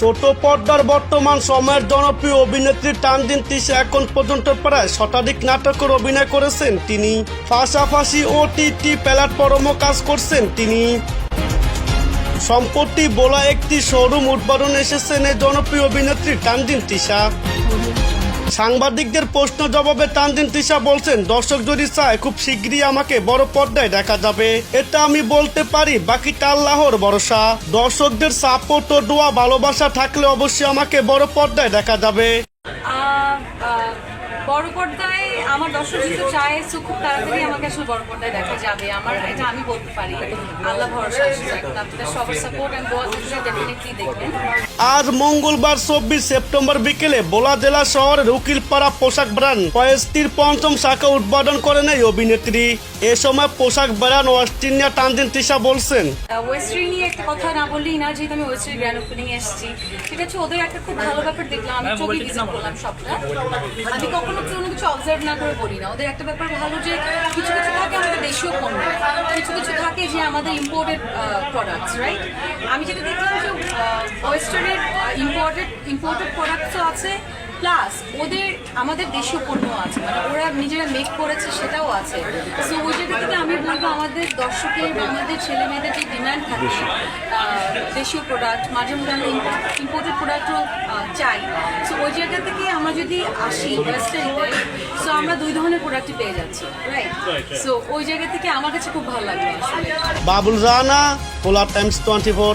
ছোট পর্দার বর্তমান সময়ের জনপ্রিয় অভিনেত্রী তানদিন তিশা এখন পর্যন্ত প্রায় শতাধিক নাটকের অভিনয় করেছেন তিনি। পাশাপাশি ও টি প্ল্যাটফর্মও কাজ করছেন তিনি। সম্প্রতি বলা একটি শোরুম উদ্বোধন এসেছেন এই জনপ্রিয় অভিনেত্রী তানদিন তিশা সাংবাদিকদের প্রশ্ন জবাবে তানজিন তিশা বলছেন, দর্শক যদি চায় খুব শীঘ্রই আমাকে বড় পর্দায় দেখা যাবে। এটা আমি বলতে পারি বাকিটা আল্লাহর ভরসা। দর্শকদের সাপোর্ট ও দোয়া ভালোবাসা থাকলে অবশ্যই আমাকে বড় পর্দায় দেখা যাবে। বড় পর্দায় আমার দর্শক যেহেতু চায় সো খুব তাড়াতাড়ি আমাকে আসলে বড় পর্দায় দেখা যাবে। আমার এটা আমি বলতে পারি। আল্লাহ ভরসা এখন আপনাদের সবার সাপোর্ট অ্যান্ড দোয়া ডেফিনেটলি দেখবেন। আজ মঙ্গলবার চব্বিশ সেপ্টেম্বর বিকেলে বোলা জেলা শহরের উকিলপাড়া পোশাক ব্র্যান্ড পয়েস্তির পঞ্চম শাখা উদ্বোধন করেন এই অভিনেত্রী। এ সময় পোশাক ব্র্যান্ড অস্ট্রেলিয়া তানদিন তিশা বলছেন ওয়েস্ট্রি নিয়ে একটা কথা না বললেই না যেহেতু আমি ওয়েস্ট্রি গ্র্যান্ড ওপেনিং এসেছি। সেটা হচ্ছে ওদের একটা খুব ভালো ব্যাপার দেখলাম আমি চোখে ভিজিট করলাম সবটা। আমি কখনো কোনো কিছু অবজার্ভ না করে বলি না। ওদের একটা ব্যাপার ভালো যে কিছু কিছু থাকে আমাদের দেশীয় পণ্য। কিছু কিছু থাকে যে আমাদের ইম্পোর্টেড প্রোডাক্টস রাইট আমি যেটা দেখলাম যে ওয়েস্টার্নের ইম্পোর্টেড ইম্পোর্টেড প্রোডাক্টসও আছে প্লাস ওদের আমাদের দেশীয় পণ্য আছে। মানে ওরা নিজেরা মেক করেছে, সেটাও আছে। সো ওই জায়গা থেকে আমি বলব আমাদের দর্শকের বা আমাদের ছেলে মেয়েদের যে ডিমান্ড থাকে দেশীয় প্রোডাক্ট মাঝে মধ্যে আমরা ইম্পোর্টেড প্রোডাক্টও চাই। ওই জায়গা থেকে আমরা যদি আসি ওয়েস্টার্নিতে সো আমরা দুই ধরনের প্রোডাক্টই পেয়ে যাচ্ছি। রাইট সো ওই জায়গা থেকে আমার কাছে খুব ভালো লাগল আসলে। Babul Rana polar times twenty four